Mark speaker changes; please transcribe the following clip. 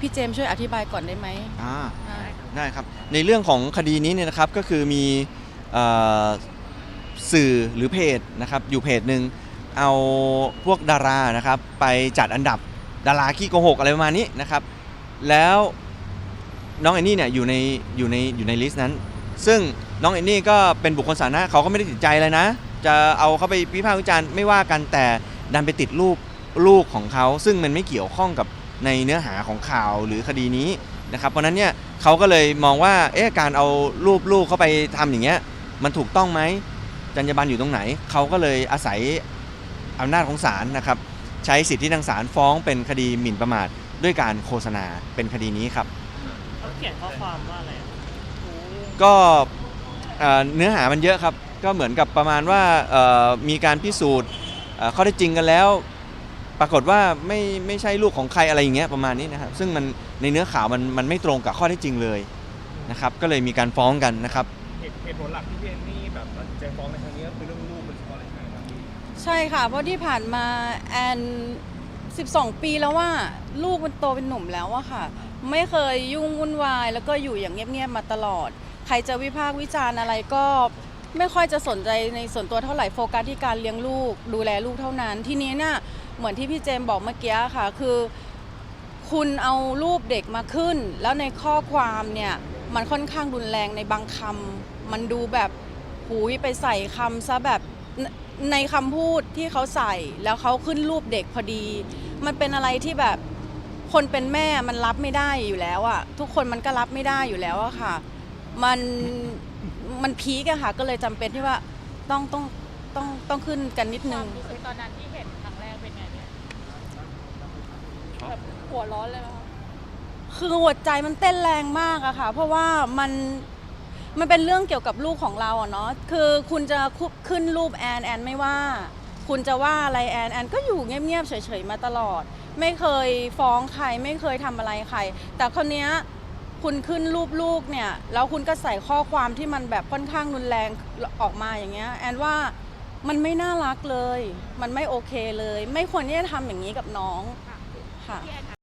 Speaker 1: พี่เจมส์ช่วยอธิบายก่อนได้ไหม
Speaker 2: อ่า
Speaker 1: อ่า
Speaker 2: ได้ครับ ในเรื่องของคดีนี้เนี่ยนะครับก็คือมีเอ่อสื่อหรือเพจนะครับอยู่เพจหนึ่งเอาพวกดารานะครับไปจัดอันดับดาราขี้โกหกอะไรประมาณนี้นะครับ แล้วน้องแอนนี่เนี่ยอยู่ในอยู่ในอยู่ในลิสต์นั้น ซึ่งน้องแอนนี่ก็เป็นบุคคลสาธารณะเขาก็ไม่ได้ติดใจเลยนะ จะเอาเขาไปวิพากษ์วิจารณ์ไม่ว่ากันแต่ดันไปติดรูปลูกของเขา ซึ่งมันไม่เกี่ยวข้องกับ ในเนื้อหาของข่าวหรือคดีนี้นะครับเพราะฉะนั้นเนี่ยเขาก็เลยมองว่าเอ๊ะการเอารูปลูกเข้าไปทำอย่างเงี้ยมันถูกต้องไหมจรรยาบรรณอยู่ตรงไหน เขาก็เลยอาศัยอำนาจของศาลนะครับใช้สิทธิทางศาลฟ้องเป็นคดีหมิ่นประมาทด้วยการโฆษณาเป็นคดีนี้ครับ
Speaker 3: เขาเขียนข้อความว่าอะไรอะ
Speaker 2: ก็เอ่อเนื้อหามันเยอะครับ ก็เหมือนกับประมาณว่าเอ่อมีการพิสูจน์เอ่อข้อเท็จจริงกันแล้ว ปรากฏว่าไม่ไม่ใช่ลูกของใครอะไรอย่างเงี้ยประมาณนี้นะครับ ซึ่งมันในเนื้อข่าวมันมันไม่ตรงกับข้อเท็จจริงเลยนะครับ ก็เลยมีการฟ้องกันนะครับ
Speaker 4: เหตุเหตุผลหลักที่พี่เอมมี่แบบตัดสินใจฟ้องในครั้งนี้ก็คือเรื่องลูกโดยเฉพาะเลยใช่ไหมครับพี่
Speaker 1: ใช่ค่ะ เพราะที่ผ่านมาแอน12 ปีแล้วว่าลูกมันโตเป็นหนุ่มแล้วอะค่ะ ไม่เคยยุ่งวุ่นวาย แล้วก็อยู่อย่างเงียบๆมาตลอด ใครจะวิพากษ์วิจารณ์อะไรก็ไม่ค่อยจะสนใจในส่วนตัวเท่าไหร่โฟกัสที่การเลี้ยงลูก ดูแลลูกเท่านั้น ทีนี้เนี่ย เหมือนที่พี่เจมบอกเมื่อกี้ค่ะ คือ คุณเอารูปเด็กมาขึ้น แล้วในข้อความเนี่ย มันค่อนข้างรุนแรงในบางคำมันดูแบบหูยไปใส่คำซะแบบในในคำพูดที่เขาใส่แล้วเขาขึ้นรูปเด็กพอดี มันเป็นอะไรที่แบบคนเป็นแม่มันรับไม่ได้อยู่แล้วอะทุกคนมันก็รับไม่ได้อยู่แล้วอะค่ะ มันมันพีกอะค่ะ ก็เลยจำเป็นที่ว่าต้องต้องต้องต้องขึ้นกันนิดนึง
Speaker 5: ตอนนั้นที่เห็นครั้งแรกเป็นไงเนี่ยแบบ หัวร้อนเลยไหมคะ
Speaker 1: คือหัวใจมันเต้นแรงมากอะค่ะ เพราะว่ามันมันเป็นเรื่องเกี่ยวกับลูกของเราอะเนาะคือคุณจะคุขึ้นรูปแอนแอนไม่ว่า คุณจะว่าอะไรแอนแอนก็อยู่เงียบๆเฉยๆมาตลอด ไม่เคยฟ้องใครไม่เคยทำอะไรใคร แต่คนเนี้ยคุณขึ้นรูปลูกเนี่ยแล้วคุณก็ใส่ข้อความที่มันแบบค่อนข้างรุนแรงออกมาอย่างเงี้ยแอนว่ามันไม่น่ารักเลย มันไม่โอเคเลย ไม่ควรที่จะทำอย่างนี้กับน้องค่ะ
Speaker 5: พี่แอนคะ